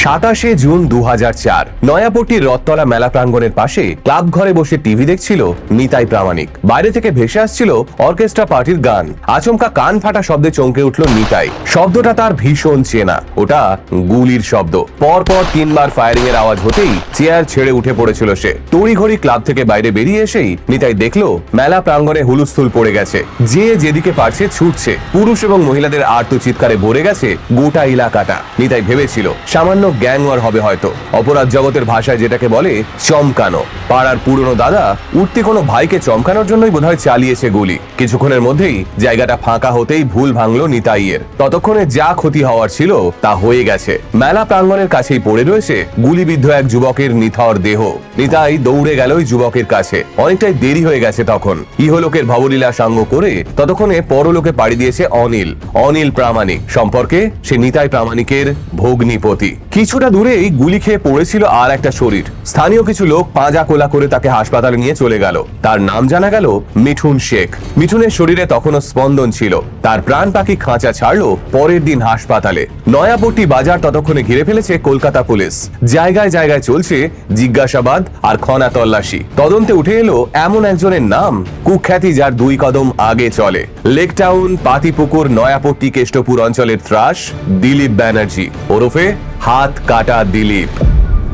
সাতাশে জুন দু চার, নয়াপট্টির রথতলা মেলা প্রাঙ্গণের পাশে ক্লাব ঘরে বসে টিভি দেখছিল নিতাই প্রামাণিক। বাইরে থেকে ভেসে আসছিল অর্কেস্ট্রা পার্টির গান। আচমকা কান ফাটা শব্দে চমকে উঠল নিতাই। শব্দটা তার ভীষণ চেনা। ওটা গুলির শব্দ। পর পর তিনবার ফায়ারিং এর আওয়াজ হতেই চেয়ার ছেড়ে উঠে পড়েছিল সে। তড়িঘড়ি ক্লাব থেকে বাইরে বেরিয়ে এসেই নিতাই দেখল মেলা প্রাঙ্গণে হুলুস্থুল পড়ে গেছে। যে যেদিকে পারছে ছুটছে। পুরুষ এবং মহিলাদের আর্ত চিৎকারে ভরে গেছে গোটা এলাকাটা। নিতাই ভেবেছিল, সামান্য গ্যাং ওয়ার হবে হয়তো। অপরাধ জগতের ভাষায় যেটাকে বলে চমকানো। পাড়ার পুরনো দাদা উঠতে কোনো ভাইকে চমকানোর জন্যই বোধহয় চালিয়েছে গুলি। কিছুক্ষণের মধ্যেই জায়গাটা ফাঁকা হতেই ভুল ভাঙলো নিতাইয়ের। ততক্ষণে যা ক্ষতি হওয়ার ছিল তা হয়ে গেছে। মেলা প্রাঙ্গণের কাছেই পড়ে রয়েছে গুলিবিদ্ধ এক যুবকের নিথর দেহ। নিতাই দৌড়ে গেল ওই যুবকের কাছে। অনেকটাই দেরি হয়ে গেছে তখন। ইহলোকের ভবলীলা সাঙ্গ করে ততক্ষণে পরলোকে পাড়ি দিয়েছে অনিল। অনিল প্রামাণিক। সম্পর্কে সে নিতাই প্রামাণিকের ভগ্নিপতি। কিছুটা দূরেই গুলি খেয়ে পড়েছিল আর একটা শরীর। স্থানীয় কিছু লোক পাঁজা কোলা করে তাকে হাসপাতালে নিয়ে চলে গেল। তার নাম জানা গেল মিঠুন শেখ। মিঠুনের শরীরে তখনও স্পন্দন ছিল। তার প্রাণ পাখি খাঁচা ছাড়লো পরের দিন হাসপাতালে। নয়াপট্টি বাজার ততক্ষণে ঘিরে ফেলেছে কলকাতা পুলিশ। জায়গায় জায়গায় চলছে জিজ্ঞাসাবাদ আর খনা তল্লাশি। তদন্তে উঠে এলো এমন একজনের নাম, কুখ্যাতি যার দুই কদম আগে চলে। লেকটাউন, পাতিপুকুর, নয়াপট্টি, কেষ্টপুর অঞ্চলের ত্রাস, দিলীপ ব্যানার্জি। ওরফে হাত কাটা দিলীপ।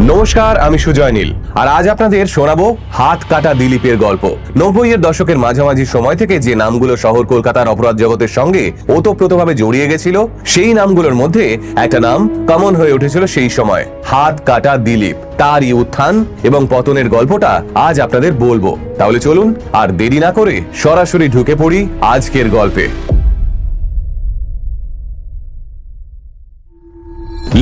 নমস্কার, আমি সুজয় নীল। আর আজ আপনাদের শোনাবো হাত কাটা দিলীপের গল্প। নব্বই এর দশকের মাঝামাঝি সময় থেকে যে নামগুলো শহর কলকাতার অপরাধ জগতের সঙ্গে ওতপ্রোতভাবে জড়িয়ে গেছিল, সেই নামগুলোর মধ্যে একটা নাম কমন হয়ে উঠেছিল সেই সময়, হাত কাটা দিলীপ। তারই উত্থান এবং পতনের গল্পটা আজ আপনাদের বলব। তাহলে চলুন, আর দেরি না করে সরাসরি ঢুকে পড়ি আজকের গল্পে।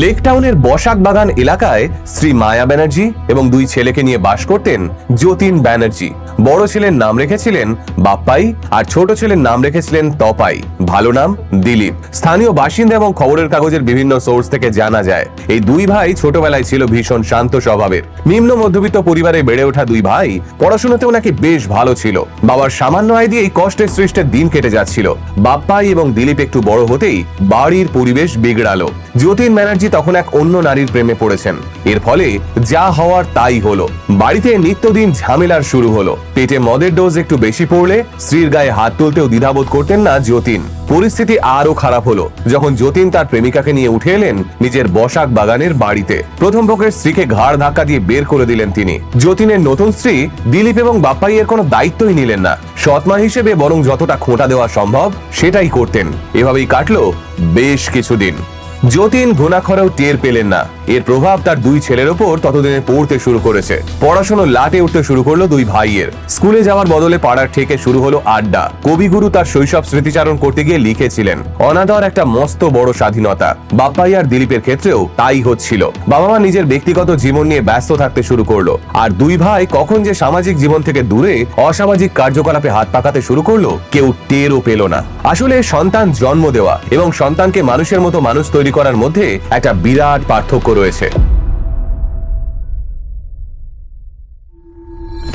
লেকটাউনের বসাক বাগান এলাকায় শ্রী মায়া ব্যানার্জি এবং দুই ছেলেকে নিয়ে বাস করতেন যতীন ব্যানার্জি। বড় ছেলের নাম রেখেছিলেন বাপ্পাই আর ছোট ছেলের নাম রেখেছিলেন তপাই। ভালো নাম দিলীপ। স্থানীয় বাসিন্দা এবং খবরের কাগজের বিভিন্ন সোর্স থেকে জানা যায়, এই দুই ভাই ছোটবেলায় ছিল ভীষণ শান্ত স্বভাবের। নিম্ন মধ্যবিত্ত পরিবারে বেড়ে ওঠা দুই ভাই পড়াশোনাতেও নাকি বেশ ভালো ছিল। বাবার সামান্য আয় দিয়ে এই কষ্টের সৃষ্টের দিন কেটে যাচ্ছিল। বাপ্পাই এবং দিলীপ একটু বড় হতেই বাড়ির পরিবেশ বিগড়ালো। যতীন ব্যানার্জি তখন এক অন্য নারীর প্রেমে পড়েছেন। এর ফলে যা হওয়ার তাই হলো। বাড়িতে নিত্যদিন ঝামেলার শুরু হলো। পেটে মদের ডোজ একটু বেশি পড়লে স্ত্রীর গায়ে হাত তুলতেও দ্বিধাবোধ করতেন না যতীন। পরিস্থিতি আরও খারাপ হলো। যখন যতীন তার প্রেমিকাকে নিয়ে উঠে এলেন নিজের বসাক বাগানের বাড়িতে। প্রথম পক্ষের স্ত্রীকে ঘাড় ধাক্কা দিয়ে বের করে দিলেন তিনি। যতীনের নতুন স্ত্রী দিলীপ এবং বাপ্পাইয়ের কোনো দায়িত্বই নিলেন না। সৎমা হিসেবে বরং যতটা খোঁটা দেওয়া সম্ভব সেটাই করতেন। এভাবেই কাটলো বেশ কিছুদিন। যতীন ঘুণাক্ষরেও টের পেলেন না। এর প্রভাব তার দুই ছেলের ওপর ততদিনে পড়তে শুরু করেছে। পড়াশোনা লাটে উঠতে শুরু করল দুই ভাইয়ের। স্কুলে যাওয়ার বদলে পাড়ার থেকে শুরু হলো আড্ডা। কবিগুরু তার শৈশব স্মৃতিচারণ করতে গিয়ে লিখেছিলেন, অনাদর একটা মস্ত বড় স্বাধীনতা। বাপ্পাই আর দিলীপের ক্ষেত্রেও তাই হচ্ছিল। বাবা মা নিজের ব্যক্তিগত জীবন নিয়ে ব্যস্ত থাকতে শুরু করল। আর দুই ভাই কখন যে সামাজিক জীবন থেকে দূরে, অসামাজিক কার্যকলাপে হাত পাকাতে শুরু করল, কেউ টেরও পেল না। আসলে সন্তান জন্ম দেওয়া এবং সন্তানকে মানুষের মতো মানুষ তৈরি করার মধ্যে একটা বিরাট পার্থক্য রয়েছে।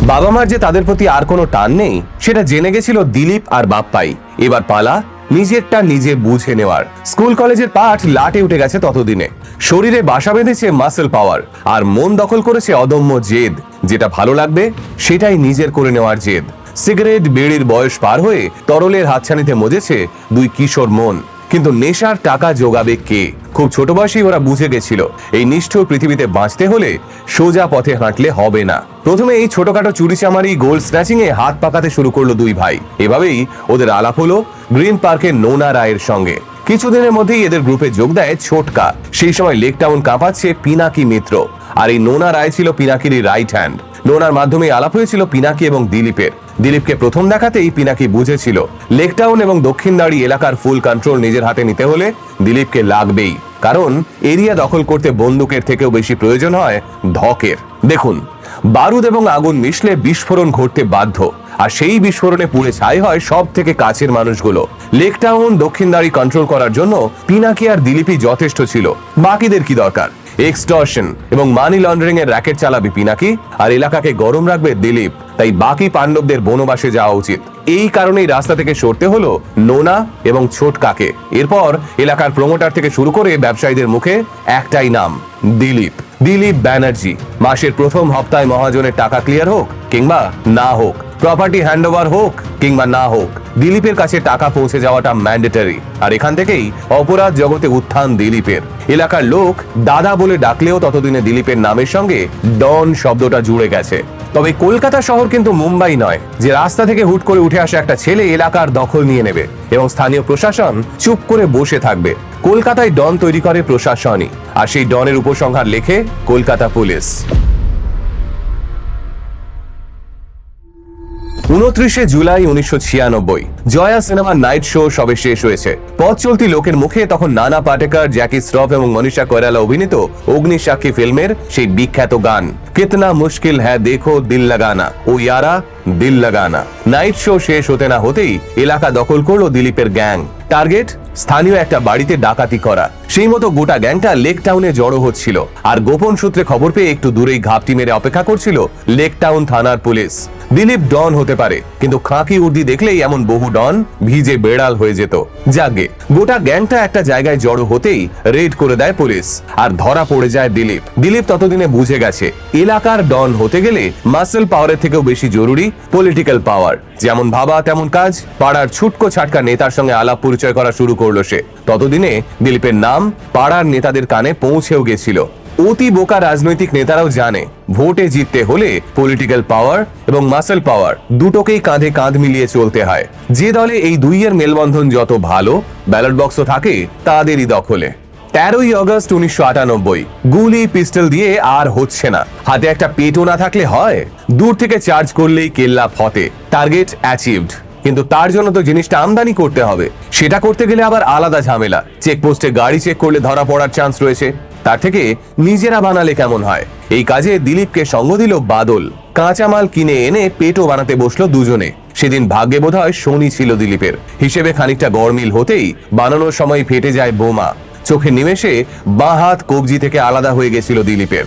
বাবা মার যে তাদের প্রতি আর কোনো টান নেই, সেটা জেনে গেছিল দিলীপ আর বাপ্পাই। এবার পালা নিজেরটা নিজে বুঝে নেওয়ার। স্কুল কলেজের পাঠ লাটে উঠে গেছে ততদিনে। শরীরে বাসা বেঁধেছে মাসেল পাওয়ার আর মন দখল করেছে অদম্য জেদ। যেটা ভালো লাগবে, সেটাই নিজের করে নেওয়ার জেদ। সিগারেট, বিড়ির বয়স পার হয়ে তরলের হাতছানিতে মজেছে দুই কিশোর মন। কিন্তু নেশার টাকা যোগাবে কে? খুব ছোট বয়সেই ওরা বুঝে গেছিল, এই নিষ্ঠুর পৃথিবীতে বাঁচতে হলে সোজা পথে হাঁটলে হবে না। প্রথমে এই ছোটখাটো চুরি চামারি গোল স্ন্যাচিং এ হাত পাকাতে শুরু করল দুই ভাই। এভাবেই ওদের আলাপ হলো গ্রিন পার্কের নোনা রায়ের সঙ্গে। কিছুদিনের মধ্যেই এদের গ্রুপে যোগ দেয় ছোটকা। সেই সময় লেক টাউন কাঁপাচ্ছে পিনাকি মিত্র। আর এই নোনা রায় ছিল পিনাকির রাইট হ্যান্ড নোনার মাধ্যমে আলাপ হয়েছিল পিনাকি এবং দিলীপের। দিলীপকে প্রথম দেখাতেই পিনাকি বুঝেছিল, লেকটাউন এবং দক্ষিণদাড়ি এলাকার ফুল কন্ট্রোল নিজের হাতে নিতে হলে দিলীপকে লাগবেই। কারণ এরিয়া দখল করতে বন্দুকের থেকেও বেশি প্রয়োজন হয় ধকের। দেখুন, বারুদ এবং আগুন মিশলে বিস্ফোরণ ঘটতে বাধ্য, আর সেই বিস্ফোরণে পুড়ে ছাই হয় সব থেকে কাছের মানুষগুলো। লেকটাউন দক্ষিণদাড়ি কন্ট্রোল করার জন্য পিনাকি আর দিলীপই যথেষ্ট ছিল। বাকিদের কি দরকার? এক্সটর্শন এবং মানি লন্ডারিং এর র্যাকেট চালাবে, পিনাকি। আর এলাকাকে গরম রাখবে দিলীপ। তাই বাকি পাণ্ডবদের বনবাসে যাওয়া উচিত। এই কারণেই রাস্তা থেকে সরতে হলো নোনা এবং ছোটকাকে। এরপর এলাকার প্রমোটার থেকে শুরু করে ব্যবসায়ীদের মুখে একটাই নাম, দিলীপ। দিলীপ ব্যানার্জি। মাসের প্রথম হপ্তায় মহাজনের টাকা ক্লিয়ার হোক কিংবা না হোক প্রপার্টি হ্যান্ডওভার হোক কিংবা না হোক, দিলীপের কাছে টাকা পৌঁছে যাওয়াটা ম্যান্ডেটরি আর এখান থেকেই অপরাধ জগতে উত্থান দিলীপের। এলাকার লোক দাদা বলে ডাকলেও ততদিনে দিলীপের নামের সঙ্গে ডন শব্দটা জুড়ে গেছে। তবে কলকাতা শহর কিন্তু মুম্বাই নয়, যে রাস্তা থেকে হুট করে উঠে আসা একটা ছেলে এলাকার দখল নিয়ে নেবে এবং স্থানীয় প্রশাসন চুপ করে বসে থাকবে। কলকাতায় ডন তৈরি করে প্রশাসনই, আর সেই ডনের উপসংহার লেখে কলকাতা পুলিশ। উনত্রিশে জুলাই উনিশশো ছিয়ানব্বই। জয়া সিনেমার নাইট শো সবে শেষ হয়েছে। পথ চলতি লোকের মুখে তখন নানা পাটেকার, জ্যাকি শ্রফ এবং মনীষা কৈরালা অভিনীত অগ্নিসাক্ষী ফিল্মের সেই বিখ্যাত গান। কেতনা মুশকিল হ্যাঁ দেখো দিল লাগানা। ও ইয়ারা, দিল লাগানা। নাইট শো শেষ হতে না হতেই এলাকা দখল করল দিলীপের গ্যাং। টার্গেট স্থানীয় একটা বাড়িতে ডাকাতি করা। সেই মতো গোটা গ্যাংটা লেক টাউনে জড়ো হচ্ছিল। আর গোপন সূত্রে খবর পেয়ে একটু দূরেই ঘাপটি মেরে অপেক্ষা করছিল লেক টাউন থানার পুলিশ। দিলীপ ডন হতে পারে, কিন্তু খাঁকি উর্দি দেখলেই এমন বহু ডন ভিজে বেড়াল হয়ে যেত। যাগে গোটা গ্যাংটা একটা জায়গায় জড়ো হতেই রেড করে দেয় পুলিশ। আর ধরা পড়ে যায় দিলীপ। দিলীপ ততদিনে বুঝে গেছে, এলাকার ডন হতে গেলে মাসেল পাওয়ারের থেকেও বেশি জরুরি পলিটিক্যাল পাওয়ার। যেমন ভাবা তেমন কাজ, পাড়ার ছুটকো ছাটকা নেতার সঙ্গে আলাপ পরিচয় করা শুরু করল সে। ততদিনে দিলীপের নাম পাড়ার নেতাদের কানে পৌঁছেও গেছিল। অতি বোকা রাজনৈতিক নেতারাও জানে, ভোটে জিততে হলে পলিটিক্যাল পাওয়ার এবং মাসেল পাওয়ার দুটোকেই কাঁধে কাঁধ মিলিয়ে চলতে হয়। যে দলে এই দুইয়ের মেলবন্ধন যত ভালো ব্যালট বক্সও থাকে, তাদেরই দখলে। তেরোই অগস্ট উনিশশো আটানব্বই, গুলি পিস্টল দিয়ে আর হচ্ছে না। হাতে একটা পেটও না থাকলে হয়, দূর থেকে চার্জ করলেই কেল্লা ফতে। টার্গেট অ্যাচিভড কিন্তু তার জন্য তো জিনিসটা আমদানি করতে হবে। সেটা করতে গেলে আবার আলাদা ঝামেলা। চেকপোস্টে গাড়ি চেক করলে ধরা পড়ার চান্স রয়েছে। তার থেকে নিজেরা বানালে কেমন হয়? এই কাজে দিলীপকে সঙ্গ দিল বাদল। কাঁচামাল কিনে এনে পেটও বানাতে বসল দুজনে। সেদিন ভাগ্যে বোধ হয় শনি ছিল দিলীপের। হিসেবে খানিকটা গরমিল হতেই বানানোর সময় ফেটে যায় বোমা। চোখে নিমেষে বাঁ হাত কবজি থেকে আলাদা হয়ে গেছিল দিলীপের।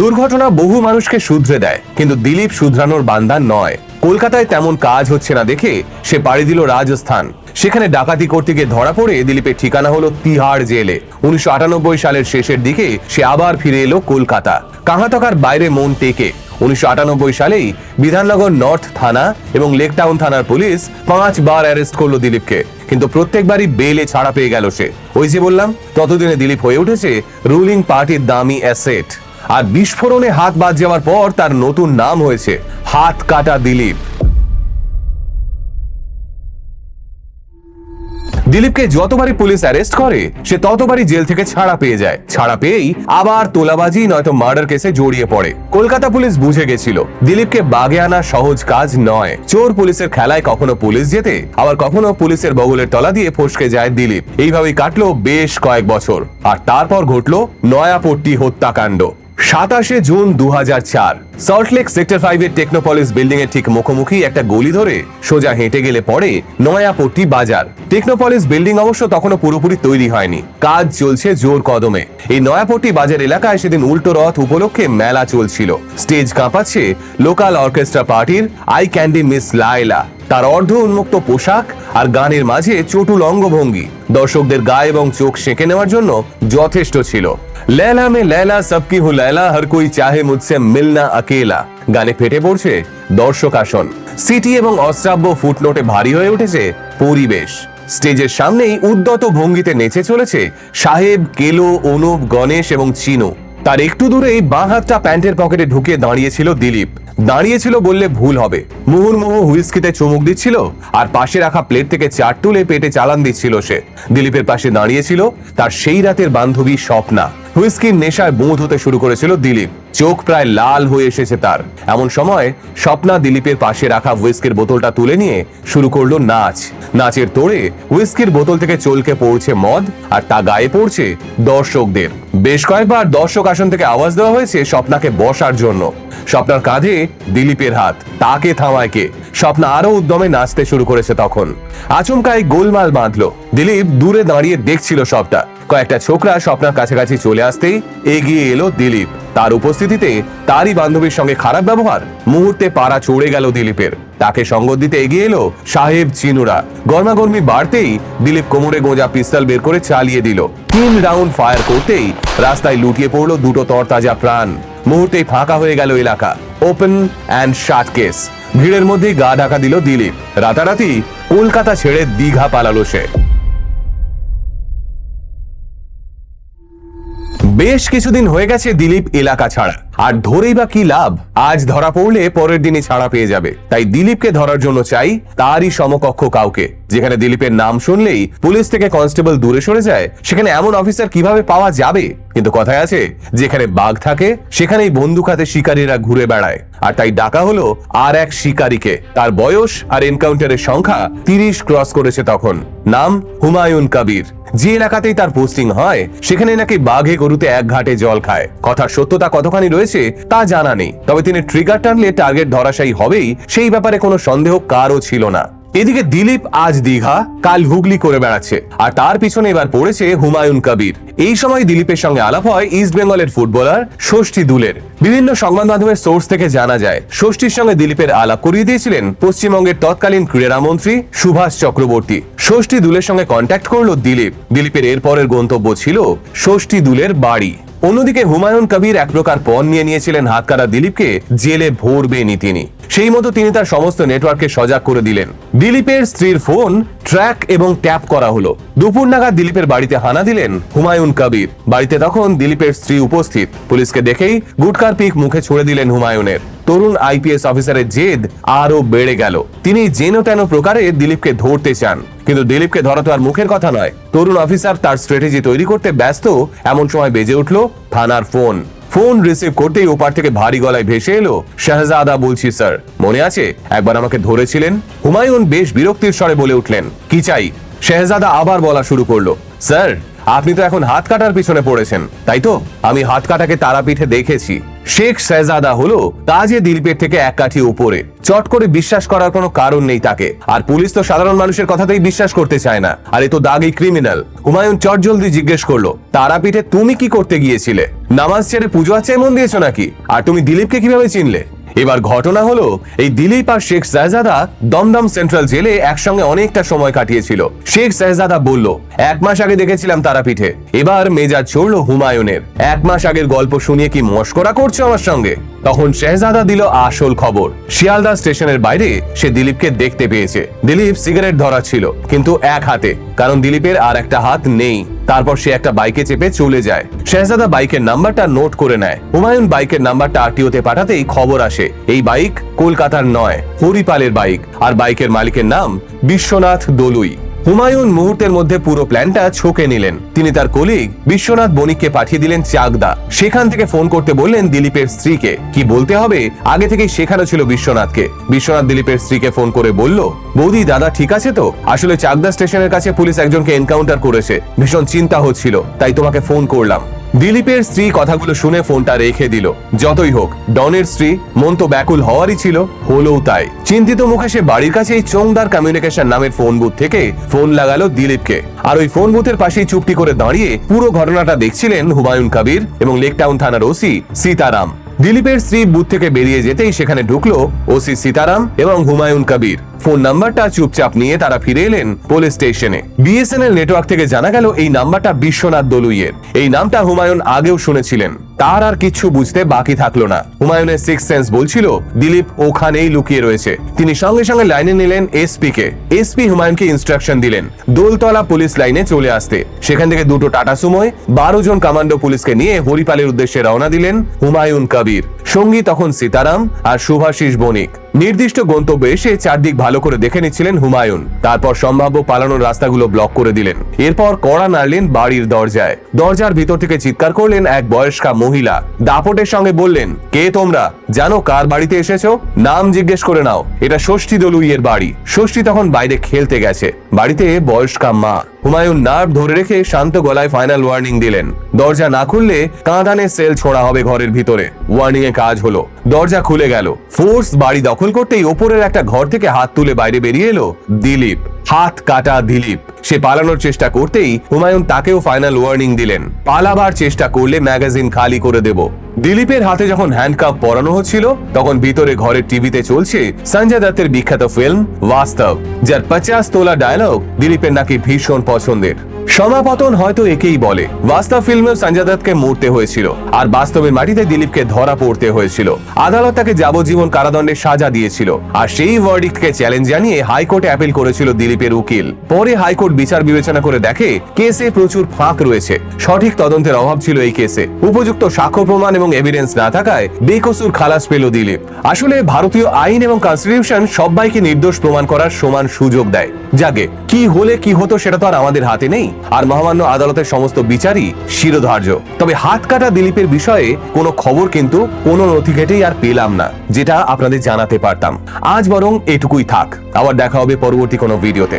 দুর্ঘটনা বহু মানুষকে শুধরে দেয়, কিন্তু দিলীপ শুধরানোর বান্দা নয়। কলকাতায় তেমন কাজ হচ্ছে না দেখে সে পাড়ি দিল রাজস্থান। সেখানে ডাকাতি করতে গিয়ে ধরা পড়ে দিলীপের ঠিকানা হলো তিহাড় জেলে। উনিশশো আটানব্বই সালের শেষের দিকে সে আবার ফিরে এলো কলকাতা। কাহাতকার বাইরে মন টেকে। উনিশশো আটানব্বই সালেই বিধাননগর নর্থ থানা এবং লেক টাউন থানার পুলিশ পাঁচবার অ্যারেস্ট করল দিলীপকে। কিন্তু প্রত্যেকবারই বেলে ছাড়া পেয়ে গেল সে। ওই যে বললাম, ততদিনে দিলীপ হয়ে উঠেছে রুলিং পার্টির দামি অ্যাসেট। আর বিস্ফোরণে হাত বাদ যাওয়ার পর তার নতুন নাম হয়েছে হাত কাটা দিলীপ। দিলীপকে যতবারই পুলিশ অ্যারেস্ট করে, সে ততবারই জেল থেকে ছাড়া পেয়ে যায়। ছাড়া পেয়েই আবার তোলাবাজি, নয়তো মার্ডার কেসে জড়িয়ে পড়ে। কলকাতা পুলিশ বুঝে গেছিল, দিলীপকে বাগে আনা সহজ কাজ নয়। চোর পুলিশের খেলায় কখনো পুলিশ যেতে, আবার কখনো পুলিশের বগলের তলা দিয়ে ফসকে যায় দিলীপ। এইভাবেই কাটলো বেশ কয়েক বছর। আর তারপর ঘটলো নয়াপট্টি হত্যাকাণ্ড। সাতাশে জুন দু হাজার চার সল্টলেক সেক্টর ফাইভের টেকনোপলিস বিল্ডিং এর ঠিক মুখোমুখি একটা গলি ধরে সোজা হেঁটে গেলে পরে নয়াপট্টি বাজার। টেকনোপলিস বিল্ডিং অবশ্য তখনও পুরোপুরি তৈরি হয়নি। কাজ চলছে জোর কদমে। এই নয়াপট্টি বাজার এলাকায় সেদিন উল্টো রথ উপলক্ষে মেলা চলছিল। স্টেজ কাঁপাচ্ছে লোকাল অর্কেস্ট্রা পার্টির আই ক্যান্ডি মিস লাইলা তার অর্ধ উন্মুক্ত পোশাক আর গানের মাঝে চটুল অঙ্গভঙ্গি। দর্শকদের গায়ে এবং চোখ সেঁকে নেওয়ার জন্য যথেষ্ট ছিল। লেলা মে লেলা, সবকি হু লেলা, হর কোই চাহে মুঝসে মিলনা আকেলা। গানে ফেটে পড়ছে দর্শক আসন। সিটি এবং অশ্রাব্য ফুটনোটে ভারী হয়ে উঠেছে পরিবেশ। স্টেজের সামনেই উদ্যত ভঙ্গিতে নেচে চলেছে সাহেব, কেলো, অনুপ, গণেশ এবং চিনু। তার একটু দূরেই বাঁ হাতটা প্যান্টের পকেটে ঢুকে দাঁড়িয়েছিল দিলীপ। দাঁড়িয়েছিল বললে ভুল হবে। মুহুর্মুহু হুইস্কিতে চুমুক দিচ্ছিল আর পাশে রাখা প্লেট থেকে চার তুলে পেটে চালান দিচ্ছিল সে। দিলীপের পাশে দাঁড়িয়েছিল তার সেই রাতের বান্ধবী স্বপ্না। হুইস্কির নেশায় বোধ হতে শুরু করেছিল দিলীপ। চোখ প্রায় লাল হয়ে এসেছে তার। এমন সময় স্বপ্না দিলীপের পাশে রাখা হুইস্কির বোতলটা তুলে নিয়ে শুরু করল নাচ। নাচের তোড়ে হুইস্কির বোতল থেকে চলকে পড়ছে মদ আর তা গায়ে পড়ছে দর্শকদের। বেশ কয়েকবার দর্শক আসন থেকে আওয়াজ দেওয়া হয়েছে স্বপ্নাকে বসার জন্য। স্বপ্নার কাঁধে দিলীপের হাত, তাকে থামায় কে? স্বপ্না আরও উদ্যমে নাচতে শুরু করেছে তখন। আচমকাই গোলমাল বাঁধলো। দিলীপ দূরে দাঁড়িয়ে দেখছিল সবটা। কয়েকটা ছোকরা স্বপ্নার কাছাকাছি চলে আসতেই এগিয়ে এলো দিলীপ। তার উপস্থিতিতে তারই বান্ধবীর সঙ্গে খারাপ ব্যবহার, মুহূর্তে পাড়া চড়ে গেল দিলীপের। তাকে সঙ্গ দিতে এগিয়ে এলো সাহেব চিনুরা। গরমাগর্মি বাড়তেই দিলীপ কোমরে গোঁজা পিস্তল বের করে চালিয়ে দিল। তিন রাউন্ড ফায়ার করতেই রাস্তায় লুটিয়ে পড়ল দুটো তরতাজা প্রাণ। মুহূর্তেই ফাঁকা হয়ে গেল এলাকা। ওপেন অ্যান্ড শার্ট কেস ভিড়ের মধ্যেই গা ঢাকা দিল দিলীপ। রাতারাতি কলকাতা ছেড়ে দীঘা পালালো সে। বেশ কিছুদিন হয়ে গেছে দিলীপ এলাকা ছাড়া। আর ধরেই বা কি লাভ? আজ ধরা পড়লে পরের দিনই ছাড়া পেয়ে যাবে। তাই দিলীপকে ধরার জন্য চাই তারই সমকক্ষ কাউকে। যেখানে দিলীপের নাম শুনলেই পুলিশ থেকে কনস্টেবল দূরে সরে যায়, সেখানে এমন অফিসার কীভাবে পাওয়া যাবে? কিন্তু কথায় আছে, যেখানে বাঘ থাকে, সেখানেই বন্দুক হাতে শিকারীরা ঘুরে বেড়ায়। আর তাই ডাকা হলো আর এক শিকারীকে। তার বয়স আর এনকাউন্টারের সংখ্যা তিরিশ ক্রস করেছে তখন। নাম হুমায়ুন কবির। যে এলাকাতেই তার পোস্টিং হয় সেখানে নাকি বাঘে গরুতে এক ঘাটে জল খায়। কথার সত্যতা কতখানি রয়েছে তা জানা নেই। তবে তিনি ট্রিগার টানলে টার্গেট ধরাশায়ী হবেই, সেই ব্যাপারে কোনো সন্দেহ কারও ছিল না। এদিকে দিলীপ আজ দীঘা, কাল হুগলি করে বেড়াচ্ছে। আর তার পিছনে এবার পড়েছে হুমায়ুন কবির। এই সময় দিলীপের সঙ্গে আলাপ হয় ইস্ট বেঙ্গলের ফুটবলার ষষ্ঠী দুলের। বিভিন্ন সংবাদ মাধ্যমের সোর্স থেকে জানা যায়, ষষ্ঠীর সঙ্গে দিলীপের আলাপ করিয়ে দিয়েছিলেন পশ্চিমবঙ্গের তৎকালীন ক্রীড়ামন্ত্রী সুভাষ চক্রবর্তী। ষষ্ঠী দুলের সঙ্গে কন্ট্যাক্ট করল দিলীপ। দিলীপের এরপরের গন্তব্য ছিল ষষ্ঠী দুলের বাড়ি। অন্যদিকে হুমায়ুন কবির এক প্রকার পণ নিয়ে নিয়েছিলেন হাতকারা দিলীপকে, জেলে ভরবেনি তিনি। সেই মতো তিনি তার সমস্ত নেটওয়ার্ককে সজাগ করে দিলেন। দিলীপের স্ত্রীর ফোন, ট্র্যাক এবং ট্যাপ করা হলো। দুপুর নাগাদ দিলীপের বাড়িতে হানা দিলেন হুমায়ুন কবির। বাড়িতে তখন দিলীপের স্ত্রী উপস্থিত। পুলিশকে দেখেই গুটকার পিক মুখে ছুড়ে দিলেন হুমায়ুনের। তরুণ আইপিএস অফিসারের জেদ আরও বেড়ে গেল। তিনি যেন তেন প্রকারে দিলীপকে ধরতে চান। কিন্তু দিলীপকে ধরা তো আর মুখের কথা নয়। তরুণ অফিসার তার স্ট্র্যাটেজি তৈরি করতে ব্যস্ত, এমন সময় বেজে উঠল থানার ফোন। ফোন রিসিভ করতেই ওপার থেকে ভারী গলায় ভেসে এলো, শাহজাদা বলছি স্যার মনে আছে? একবার আমাকে ধরেছিলেন? হুমায়ুন বেশ বিরক্তির স্বরে বলে উঠলেন, কি চাই? শাহজাদা আবার বলা শুরু করল স্যার আপনি তো এখন হাত কাটার পিছনে পড়েছেন, তাই তো? আমি হাত কাটাকে তারাপীঠে দেখেছি। শেখ শেহজাদা হলো তাজে দিলপের থেকে এক কাঠি উপরে। চট করে বিশ্বাস করার কোনো কারণ নেই তাকে। আর পুলিশ তো সাধারণ মানুষের কথাতেই বিশ্বাস করতে চায় না। আর এ তো দাগি ক্রিমিনাল হুমায়ুন চট জলদি জিজ্ঞেস করল, তারাপীঠে তুমি কি করতে গিয়েছিলে? নামাজ ছেড়ে পুজো আছে মন দিয়েছ নাকি? আর তুমি দিলীপকে কীভাবে চিনলে? এবার ঘটনা হলো, এই দিলীপ আর শেখ শাহজাদা দমদম সেন্ট্রাল জেলে একসঙ্গে অনেকটা সময় কাটিয়েছিল। শেখ শাহজাদা বলল, এক মাস আগে দেখেছিলাম তারাপীঠে। এবার মেজাজ চড়ল হুমায়ুনের। এক মাস আগের গল্প শুনিয়ে কি মস্করা করছ আমার সঙ্গে? তখন শেহজাদা দিল আসল খবর। শিয়ালদা স্টেশনের বাইরে সে দিলীপকে দেখতে পেয়েছে। দিলীপ সিগারেট ধরা ছিল, কিন্তু এক হাতে, কারণ দিলীপের আর একটা হাত নেই। তারপর সে একটা বাইকে চেপে চলে যায়। শেহজাদা বাইকের নাম্বারটা নোট করে নেয়। হুমায়ুন বাইকের নাম্বারটা আরটিওতে পাঠাতেই খবর আসে। এই বাইক কলকাতার নয়, হরিপালের বাইক আর বাইকের মালিকের নাম বিশ্বনাথ দলুই। হুমায়ুন মুহূর্তের মধ্যে পুরো প্ল্যানটা ছকে নিলেন। তিনি তার কলিগ বিশ্বনাথ বণিককে পাঠিয়ে দিলেন চাকদা। সেখান থেকে ফোন করতে বললেন দিলীপের স্ত্রীকে। কি বলতে হবে? আগে থেকেই শেখানো ছিল বিশ্বনাথকে। বিশ্বনাথ দিলীপের স্ত্রীকে ফোন করে বলল, বৌদি, দাদা ঠিক আছে তো? আসলে চাকদা স্টেশনের কাছে পুলিশ একজনকে এনকাউন্টার করেছে। ভীষণ চিন্তা হচ্ছিল তাই তোমাকে ফোন করলাম। দিলীপের স্ত্রী কথাগুলো শুনে ফোনটা রেখে দিল। যতই হোক, ডনের স্ত্রী মন তো ব্যাকুল হওয়ারই ছিল, হলেও তাই। চিন্তিত মুখে সে বাড়ির কাছে এই চোংদার কমিউনিকেশন নামের ফোন বুথ থেকে ফোন লাগালো দিলীপকে। আর ওই ফোন বুথের পাশেই চুপটি করে দাঁড়িয়ে পুরো ঘটনাটা দেখছিলেন হুমায়ুন কবির এবং লেকটাউন থানার ওসি সীতারাম। দিলীপের স্ত্রী বুথ থেকে বেরিয়ে যেতেই সেখানে ঢুকলো ওসি সীতারাম এবং হুমায়ুন কবির। ফোন নাম্বারটা চুপচাপ নিয়ে তারা ফিরে এলেন পুলিশ স্টেশনে। বিএসএনএল নেটওয়ার্ক থেকে জানা গেল এই নাম্বারটা বিশ্বনাথ দলুইয়ের। এই নামটা হুমায়ুন আগেও শুনেছিলেন। তার আর কিছু বুঝতে বাকি থাকল না। হুমায়ুনের সিক্স সেন্স বলছিল, দিলীপ ওখানেই লুকিয়ে রয়েছে। তিনি সঙ্গে সঙ্গে লাইনে নিলেন এসপি কে এসপি হুমায়ুনকে ইনস্ট্রাকশন দিলেন, দোলতলা পুলিশ লাইনে চলে আসতে। সেখান থেকে দুটো টাটা সুমোয় বারো জন কমান্ডো পুলিশকে নিয়ে হরিপালের উদ্দেশ্যে রওনা দিলেন হুমায়ুন কবির। সঙ্গী তখন সীতারাম আর শুভাশিস বণিক। নির্দিষ্ট গন্তব্যে এসে চারদিক ভালো করে দেখে নিচ্ছিলেন হুমায়ুন। তারপর সম্ভাব্য পালানোর রাস্তাগুলো ব্লক করে দিলেন। এরপর কড়া নাড়লেন বাড়ির দরজায়। দরজার ভিতর থেকে চিৎকার করলেন এক বয়স্কা মহিলা। দাপটের সঙ্গে বললেন, কে তোমরা? জানো কার বাড়িতে এসেছ? নাম জিজ্ঞেস করে নাও। এটা ষষ্ঠী দলুইয়ের বাড়ি। ষষ্ঠী তখন বাইরে খেলতে গেছে। বাড়িতে বয়স্কা মা। হুমায়ুন নার্ভ ধরে রেখে শান্ত গলায় ফাইনাল ওয়ার্নিং দিলেন। দরজা না খুললে কাঁধানে সেল ছোড়া হবে ঘরের ভিতরে। ওয়ার্নিং এ কাজ হলো। দরজা খুলে গেল। ফোর্স বাড়ি দখল করতেই ওপরের একটা ঘর থেকে হাত তুলে বাইরে বেরিয়ে এলো দিলীপ। হাত কাটা দিলীপ। সে পালানোর চেষ্টা করতেই হুমায়ুন তাকেও ফাইনাল ওয়ার্নিং দিলেন। পালাবার চেষ্টা করলে ম্যাগাজিন খালি করে দেব। দিলীপের হাতে যখন হ্যান্ডকাপ পরানো হচ্ছিল, তখন ভিতরে ঘরের টিভিতে চলছে সঞ্জয় দত্তের বিখ্যাত ফিল্ম বাস্তব যার পচাশ তোলা ডায়লগ দিলীপের নাকি ভীষণ পছন্দের। সমাপতন হয়তো একেই বলে। বাস্তব ফিল্মে সঞ্জয় দত্তকে মরতে হয়েছিল আর বাস্তবের মাটিতে দিলীপকে ধরা পড়তে হয়েছিল। আদালত তাকে যাবজ্জীবন কারাদণ্ডের সাজা দিয়েছিল আর সেই ভার্ডিক্টকে চ্যালেঞ্জ জানিয়ে হাইকোর্টে অ্যাপিল করেছিল দিলীপের উকিল। পরে হাইকোর্ট বিচার বিবেচনা করে দেখে কেসে প্রচুর ফাঁক রয়েছে। সঠিক তদন্তের অভাব ছিল এই কেসে। উপযুক্ত সাক্ষ্য প্রমাণ এবং এভিডেন্স না থাকায় বেকসুর খালাস পেল দিলীপ। আসলে ভারতীয় আইন এবং কনস্টিটিউশন সবাইকে নির্দোষ প্রমাণ করার সমান সুযোগ দেয়। যাকে কি হলে কি হতো সেটা তো আর আমাদের হাতে নেই। আর মহামান্য আদালতের সমস্ত বিচারই শিরোধার্য। তবে হাত কাটা দিলীপের বিষয়ে কোনো খবর কিন্তু কোনো নথি ঘেটেই আর পেলাম না, যেটা আপনাদের জানাতে পারতাম। আজ বরং এটুকুই থাক। আবার দেখা হবে পরবর্তী কোনো ভিডিওতে।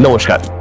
নমস্কার।